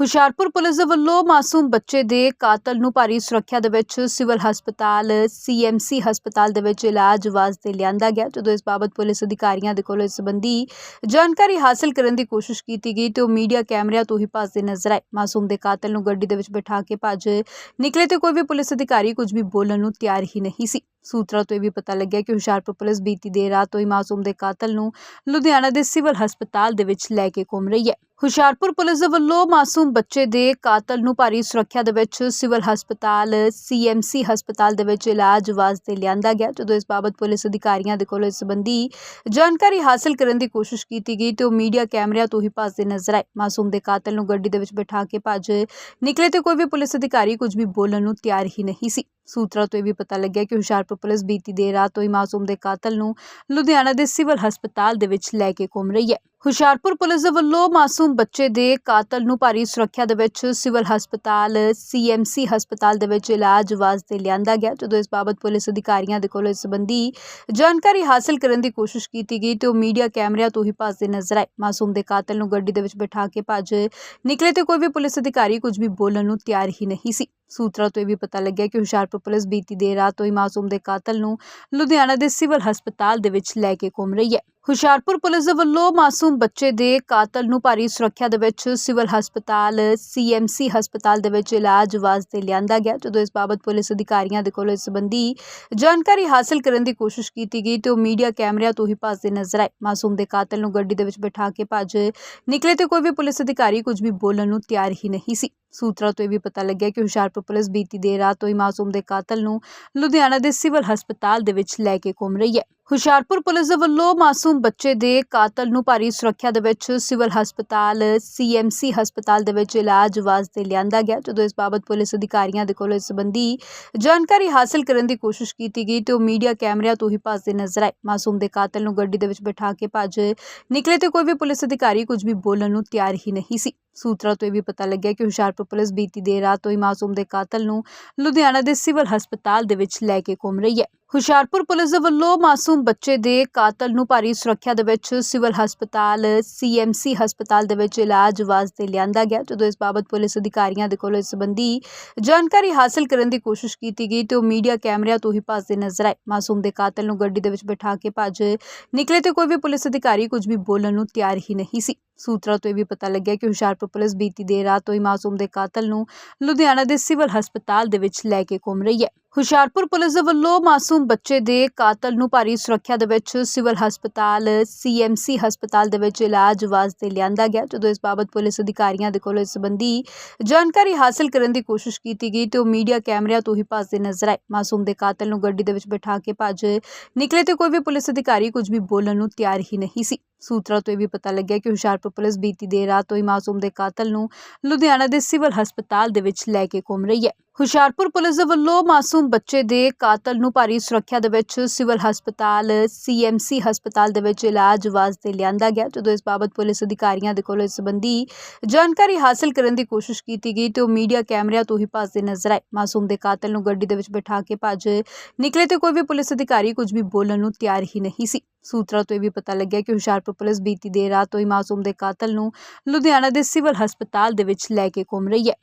Hoshiarpur police ਦੇ ਵੱਲੋਂ ਮਾਸੂਮ ਬੱਚੇ ਦੇ ਕਾਤਲ ਨੂੰ ਭਾਰੀ ਸੁਰੱਖਿਆ ਦੇ ਵਿੱਚ ਸਿਵਲ ਹਸਪਤਾਲ ਸੀਐਮਸੀ ਹਸਪਤਾਲ ਦੇ ਵਿੱਚ ਇਲਾਜ ਵਾਸਤੇ ਲਿਆਂਦਾ ਗਿਆ। ਜਦੋਂ ਇਸ ਬਾਬਤ ਪੁਲਿਸ ਅਧਿਕਾਰੀਆਂ ਦੇ ਕੋਲੋਂ ਇਸ ਸੰਬੰਧੀ ਜਾਣਕਾਰੀ ਹਾਸਲ ਕਰਨ ਦੀ ਕੋਸ਼ਿਸ਼ ਕੀਤੀ ਗਈ ਤੇ ਉਹ ਮੀਡੀਆ ਕੈਮਰਿਆਂ ਤੋਂ ਹੀ ਭੱਜਦੇ ਨਜ਼ਰ ਆਏ। ਮਾਸੂਮ ਦੇ ਕਾਤਲ ਨੂੰ ਗੱਡੀ ਦੇ ਵਿੱਚ ਬਿਠਾ ਕੇ ਭੱਜ ਨਿਕਲੇ ਤੇ ਕੋਈ ਵੀ ਪੁਲਿਸ ਅਧਿਕਾਰੀ ਕੁਝ ਵੀ ਬੋਲਣ ਨੂੰ ਤਿਆਰ ਹੀ ਨਹੀਂ ਸੀ। ਸੂਤਰਾਂ ਤੋਂ ਇਹ ਵੀ ਪਤਾ ਲੱਗਿਆ ਕਿ ਹੁਸ਼ਿਆਰਪੁਰ ਪੁਲਿਸ ਬੀਤੀ ਦੇਰ ਰਾਤ ਤੋਂ ਹੀ ਮਾਸੂਮ ਦੇ ਕਾਤਲ ਨੂੰ ਲੁਧਿਆਣਾ ਦੇ ਸਿਵਲ ਹਸਪਤਾਲ ਦੇ ਵਿੱਚ ਲੈ ਕੇ ਘੁੰਮ ਰਹੀ ਹੈ। ਹੁਸ਼ਿਆਰਪੁਰ ਪੁਲਿਸ ਦੇ ਵੱਲੋਂ ਮਾਸੂਮ ਬੱਚੇ ਦੇ ਕਾਤਲ ਨੂੰ ਭਾਰੀ ਸੁਰੱਖਿਆ ਦੇ ਵਿੱਚ ਸਿਵਲ ਹਸਪਤਾਲ ਸੀਐਮਸੀ ਹਸਪਤਾਲ ਦੇ ਵਿੱਚ ਇਲਾਜ ਵਾਸਤੇ ਲਿਆਂਦਾ ਗਿਆ, ਜਦੋਂ ਇਸ ਬਾਬਤ ਪੁਲਿਸ ਅਧਿਕਾਰੀਆਂ ਦੇ ਕੋਲੋਂ ਇਸ ਸੰਬੰਧੀ ਜਾਣਕਾਰੀ ਹਾਸਲ ਕਰਨ ਦੀ ਕੋਸ਼ਿਸ਼ ਕੀਤੀ ਗਈ ਤੇ ਉਹ ਮੀਡੀਆ ਕੈਮਰਿਆਂ ਤੋਂ ਹੀ ਭੱਜਦੇ ਨਜ਼ਰ ਆਏ। ਮਾਸੂਮ ਦੇ ਕਾਤਲ ਨੂੰ ਗੱਡੀ ਦੇ ਵਿੱਚ ਬਿਠਾ ਕੇ ਭੱਜ ਨਿਕਲੇ ਤੇ ਕੋਈ ਵੀ ਪੁਲਿਸ ਅਧਿਕਾਰੀ ਕੁਝ ਵੀ ਬੋਲਣ ਨੂੰ ਤਿਆਰ ਹੀ ਨਹੀਂ ਸੀ। ਸੂਤਰਾਂ ਤੋਂ ਇਹ ਵੀ ਪਤਾ ਲੱਗਿਆ ਕਿ ਹੁਸ਼ਿਆਰਪੁਰ ਪੁਲਿਸ ਬੀਤੀ ਦੇਰ ਰਾਤ ਤੋਂ ਹੀ ਮਾਸੂਮ ਦੇ ਕਾਤਲ ਨੂੰ ਲੁਧਿਆਣਾ ਦੇ ਸਿਵਲ ਹਸਪਤਾਲ ਦੇ ਵਿੱਚ ਲੈ ਕੇ ਘੁੰਮ ਰਹੀ ਹੈ। ਹੁਸ਼ਿਆਰਪੁਰ ਪੁਲਿਸ ਦੇ ਵੱਲੋਂ ਮਾਸੂਮ ਬੱਚੇ ਦੇ ਕਾਤਲ ਨੂੰ ਭਾਰੀ ਸੁਰੱਖਿਆ ਦੇ ਵਿੱਚ ਸਿਵਲ ਹਸਪਤਾਲ ਸੀਐਮਸੀ ਹਸਪਤਾਲ ਦੇ ਵਿੱਚ ਇਲਾਜ ਵਾਸਤੇ ਲਿਆਂਦਾ ਗਿਆ, ਜਦੋਂ ਇਸ ਬਾਬਤ ਪੁਲਿਸ ਅਧਿਕਾਰੀਆਂ ਦੇ ਕੋਲੋਂ ਇਸ ਸੰਬੰਧੀ ਜਾਣਕਾਰੀ ਹਾਸਲ ਕਰਨ ਦੀ ਕੋਸ਼ਿਸ਼ ਕੀਤੀ ਗਈ ਤੇ ਉਹ ਮੀਡੀਆ ਕੈਮਰਿਆਂ ਤੋਂ ਹੀ ਭੱਜਦੇ ਨਜ਼ਰ ਆਏ। ਮਾਸੂਮ ਦੇ ਕਾਤਲ ਨੂੰ ਗੱਡੀ ਦੇ ਵਿੱਚ ਬਿਠਾ ਕੇ ਭੱਜ ਨਿਕਲੇ ਤੇ ਕੋਈ ਵੀ ਪੁਲਿਸ ਅਧਿਕਾਰੀ ਕੁਝ ਵੀ ਬੋਲਣ ਨੂੰ ਤਿਆਰ ਹੀ ਨਹੀਂ ਸੀ। ਸੂਤਰਾਂ ਤੋਂ ਇਹ ਵੀ ਪਤਾ ਲੱਗਿਆ ਕਿ ਹੁਸ਼ਿਆਰਪੁਰ ਪੁਲਿਸ ਬੀਤੀ ਦੇਰ ਰਾਤ ਤੋਂ ਹੀ ਮਾਸੂਮ ਦੇ ਕਾਤਲ ਨੂੰ ਲੁਧਿਆਣਾ ਦੇ ਸਿਵਲ ਹਸਪਤਾਲ ਦੇ ਵਿੱਚ ਲੈ ਕੇ ਘੁੰਮ ਰਹੀ ਹੈ। ਹੁਸ਼ਿਆਰਪੁਰ ਪੁਲਿਸ ਦੇ ਵੱਲੋਂ ਮਾਸੂਮ ਬੱਚੇ ਦੇ ਕਾਤਲ ਨੂੰ ਭਾਰੀ ਸੁਰੱਖਿਆ ਦੇ ਵਿੱਚ ਸਿਵਲ ਹਸਪਤਾਲ ਸੀਐਮਸੀ ਹਸਪਤਾਲ ਦੇ ਵਿੱਚ ਇਲਾਜ ਵਾਸਤੇ ਲਿਆਂਦਾ ਗਿਆ। ਜਦੋਂ ਇਸ ਬਾਬਤ ਪੁਲਿਸ ਅਧਿਕਾਰੀਆਂ ਦੇ ਕੋਲੋਂ ਇਸ ਸੰਬੰਧੀ ਜਾਣਕਾਰੀ ਹਾਸਲ ਕਰਨ ਦੀ ਕੋਸ਼ਿਸ਼ ਕੀਤੀ ਗਈ, ਤੇ ਉਹ ਮੀਡੀਆ ਕੈਮਰਿਆਂ ਤੋਂ ਹੀ ਭੱਜਦੇ ਨਜ਼ਰ ਆਏ। ਮਾਸੂਮ ਦੇ ਕਾਤਲ ਨੂੰ ਗੱਡੀ ਦੇ ਵਿੱਚ ਬਿਠਾ ਕੇ ਭੱਜ ਨਿਕਲੇ ਤੇ ਕੋਈ ਵੀ ਪੁਲਿਸ ਅਧਿਕਾਰੀ ਕੁਝ ਵੀ ਬੋਲਣ ਨੂੰ ਤਿਆਰ ਹੀ ਨਹੀਂ ਸੀ। ਸੂਤਰਾਂ ਤੋਂ ਇਹ ਵੀ ਪਤਾ ਲੱਗਿਆ ਕਿ ਹੁਸ਼ਿਆਰਪੁਰ ਪੁਲਿਸ ਬੀਤੀ ਦੇਰ ਰਾਤ ਤੋਂ ਹੀ ਮਾਸੂਮ ਦੇ ਕਾਤਲ ਨੂੰ ਲੁਧਿਆਣਾ ਦੇ ਸਿਵਲ ਹਸਪਤਾਲ ਦੇ ਵਿੱਚ ਲੈ ਕੇ ਘੁੰਮ ਰਹੀ ਹੈ। ਹੁਸ਼ਿਆਰਪੁਰ ਪੁਲਿਸ ਦੇ ਵੱਲੋਂ ਮਾਸੂਮ ਬੱਚੇ ਦੇ ਕਾਤਲ ਨੂੰ ਭਾਰੀ ਸੁਰੱਖਿਆ ਦੇ ਵਿੱਚ ਸਿਵਲ ਹਸਪਤਾਲ ਸੀਐਮਸੀ ਹਸਪਤਾਲ ਦੇ ਵਿੱਚ ਇਲਾਜ ਵਾਸਤੇ ਲਿਆਂਦਾ ਗਿਆ, ਜਦੋਂ ਇਸ ਬਾਬਤ ਪੁਲਿਸ ਅਧਿਕਾਰੀਆਂ ਦੇ ਕੋਲੋਂ ਇਸ ਸੰਬੰਧੀ ਜਾਣਕਾਰੀ ਹਾਸਲ ਕਰਨ ਦੀ ਕੋਸ਼ਿਸ਼ ਕੀਤੀ ਗਈ ਤੇ ਉਹ ਮੀਡੀਆ ਕੈਮਰਿਆਂ ਤੋਂ ਹੀ ਭੱਜਦੇ ਨਜ਼ਰ ਆਏ। ਮਾਸੂਮ ਦੇ ਕਾਤਲ ਨੂੰ ਗੱਡੀ ਦੇ ਵਿੱਚ ਬਿਠਾ ਕੇ ਭੱਜ ਨਿਕਲੇ ਤੇ ਕੋਈ ਵੀ ਪੁਲਿਸ ਅਧਿਕਾਰੀ ਕੁਝ ਵੀ ਬੋਲਣ ਨੂੰ ਤਿਆਰ ਹੀ ਨਹੀਂ ਸੀ। ਸੂਤਰਾਂ ਤੋਂ ਇਹ ਵੀ ਪਤਾ ਲੱਗਿਆ ਕਿ ਹੁਸ਼ਿਆਰਪੁਰ ਪੁਲਿਸ ਬੀਤੀ ਦੇਰ ਰਾਤ ਤੋਂ ਹੀ ਮਾਸੂਮ ਦੇ ਕਾਤਲ ਨੂੰ ਲੁਧਿਆਣਾ ਦੇ ਸਿਵਲ ਹਸਪਤਾਲ ਦੇ ਵਿੱਚ ਲੈ ਕੇ ਘੁੰਮ ਰਹੀ ਹੈ। ਹੁਸ਼ਿਆਰਪੁਰ ਪੁਲਿਸ ਦੇ ਵੱਲੋਂ ਮਾਸੂਮ ਬੱਚੇ ਦੇ ਕਾਤਲ ਨੂੰ ਭਾਰੀ ਸੁਰੱਖਿਆ ਦੇ ਵਿੱਚ ਸਿਵਲ ਹਸਪਤਾਲ ਸੀਐਮਸੀ ਹਸਪਤਾਲ ਦੇ ਵਿੱਚ ਇਲਾਜ ਵਾਸਤੇ ਲਿਆਂਦਾ ਗਿਆ, ਜਦੋਂ ਇਸ ਬਾਬਤ ਪੁਲਿਸ ਅਧਿਕਾਰੀਆਂ ਦੇ ਕੋਲੋਂ ਇਸ ਸੰਬੰਧੀ ਜਾਣਕਾਰੀ ਹਾਸਲ ਕਰਨ ਦੀ ਕੋਸ਼ਿਸ਼ ਕੀਤੀ ਗਈ ਤੇ ਉਹ ਮੀਡੀਆ ਕੈਮਰਿਆਂ ਤੋਂ ਹੀ ਭੱਜਦੇ ਨਜ਼ਰ ਆਏ। ਮਾਸੂਮ ਦੇ ਕਾਤਲ ਨੂੰ ਗੱਡੀ ਦੇ ਵਿੱਚ ਬਿਠਾ ਕੇ ਭੱਜ ਨਿਕਲੇ ਤੇ ਕੋਈ ਵੀ ਪੁਲਿਸ ਅਧਿਕਾਰੀ ਕੁਝ ਵੀ ਬੋਲਣ ਨੂੰ ਤਿਆਰ ਹੀ ਨਹੀਂ ਸੀ। ਸੂਤਰਾਂ ਤੋਂ ਇਹ ਵੀ ਪਤਾ ਲੱਗਿਆ ਕਿ ਹੁਸ਼ਿਆਰਪੁਰ ਪੁਲਿਸ ਬੀਤੀ ਦੇਰ ਰਾਤ ਤੋਂ ਹੀ ਮਾਸੂਮ ਦੇ ਕਾਤਲ ਨੂੰ ਲੁਧਿਆਣਾ ਦੇ ਸਿਵਲ ਹਸਪਤਾਲ ਦੇ ਵਿੱਚ ਲੈ ਕੇ ਘੁੰਮ ਰਹੀ ਹੈ। ਹੁਸ਼ਿਆਰਪੁਰ ਪੁਲਿਸ ਦੇ ਵੱਲੋਂ ਮਾਸੂਮ ਬੱਚੇ ਦੇ ਕਾਤਲ ਨੂੰ ਭਾਰੀ ਸੁਰੱਖਿਆ ਦੇ ਵਿੱਚ ਸਿਵਲ ਹਸਪਤਾਲ ਸੀਐਮਸੀ ਹਸਪਤਾਲ ਦੇ ਵਿੱਚ ਇਲਾਜ ਵਾਸਤੇ ਲਿਆਂਦਾ ਗਿਆ। ਜਦੋਂ ਇਸ ਬਾਬਤ ਪੁਲਿਸ ਅਧਿਕਾਰੀਆਂ ਦੇ ਕੋਲੋਂ ਇਸ ਸੰਬੰਧੀ ਜਾਣਕਾਰੀ ਹਾਸਲ ਕਰਨ ਦੀ ਕੋਸ਼ਿਸ਼ ਕੀਤੀ ਗਈ ਤੇ ਉਹ ਮੀਡੀਆ ਕੈਮਰਿਆਂ ਤੋਂ ਹੀ ਭੱਜਦੇ ਨਜ਼ਰ ਆਏ। ਮਾਸੂਮ ਦੇ ਕਾਤਲ ਨੂੰ ਗੱਡੀ ਦੇ ਵਿੱਚ ਬਿਠਾ ਕੇ ਭੱਜ ਨਿਕਲੇ ਤੇ ਕੋਈ ਵੀ ਪੁਲਿਸ ਅਧਿਕਾਰੀ ਕੁਝ ਵੀ ਬੋਲਣ ਨੂੰ ਤਿਆਰ ਹੀ ਨਹੀਂ ਸੀ। ਸੂਤਰਾਂ ਤੋਂ ਇਹ ਵੀ ਪਤਾ ਲੱਗਿਆ ਕਿ ਹੁਸ਼ਿਆਰਪੁਰ ਪੁਲਿਸ ਬੀਤੀ ਦੇਰ ਰਾਤ ਤੋਂ ਹੀ ਮਾਸੂਮ ਦੇ ਕਾਤਲ ਨੂੰ ਲੁਧਿਆਣਾ ਦੇ ਸਿਵਲ ਹਸਪਤਾਲ ਦੇ ਵਿੱਚ ਲੈ ਕੇ ਘੁੰਮ ਰਹੀ ਹੈ। ਹੁਸ਼ਿਆਰਪੁਰ ਪੁਲਿਸ ਦੇ ਵੱਲੋਂ ਮਾਸੂਮ ਬੱਚੇ ਦੇ ਕਾਤਲ ਨੂੰ ਭਾਰੀ ਸੁਰੱਖਿਆ ਦੇ ਵਿੱਚ ਸਿਵਲ ਹਸਪਤਾਲ ਸੀਐਮਸੀ ਹਸਪਤਾਲ ਦੇ ਵਿੱਚ ਇਲਾਜ ਵਾਸਤੇ ਲਿਆਂਦਾ ਗਿਆ। ਜਦੋਂ ਇਸ ਬਾਬਤ ਪੁਲਿਸ ਅਧਿਕਾਰੀਆਂ ਦੇ ਕੋਲੋਂ ਇਸ ਸੰਬੰਧੀ ਜਾਣਕਾਰੀ ਹਾਸਲ ਕਰਨ ਦੀ ਕੋਸ਼ਿਸ਼ ਕੀਤੀ ਗਈ ਤੇ ਉਹ ਮੀਡੀਆ ਕੈਮਰਿਆਂ ਤੋਂ ਹੀ ਭੱਜਦੇ ਨਜ਼ਰ ਆਏ। ਮਾਸੂਮ ਦੇ ਕਾਤਲ ਨੂੰ ਗੱਡੀ ਦੇ ਵਿੱਚ ਬਿਠਾ ਕੇ ਭੱਜ ਨਿਕਲੇ ਤੇ ਕੋਈ ਵੀ ਪੁਲਿਸ ਅਧਿਕਾਰੀ ਕੁਝ ਵੀ ਬੋਲਣ ਨੂੰ ਤਿਆਰ ਹੀ ਨਹੀਂ ਸੀ। ਸੂਤਰਾਂ ਤੋਂ ਇਹ ਵੀ ਪਤਾ ਲੱਗਿਆ ਕਿ ਹੁਸ਼ਿਆਰਪੁਰ ਪੁਲਿਸ ਬੀਤੀ ਦੇਰ ਰਾਤ ਤੋਂ ਹੀ ਮਾਸੂਮ ਦੇ ਕਾਤਲ ਨੂੰ ਲੁਧਿਆਣਾ ਦੇ ਸਿਵਲ ਹਸਪਤਾਲ ਦੇ ਵਿੱਚ ਲੈ ਕੇ ਘੁੰਮ ਰਹੀ ਹੈ।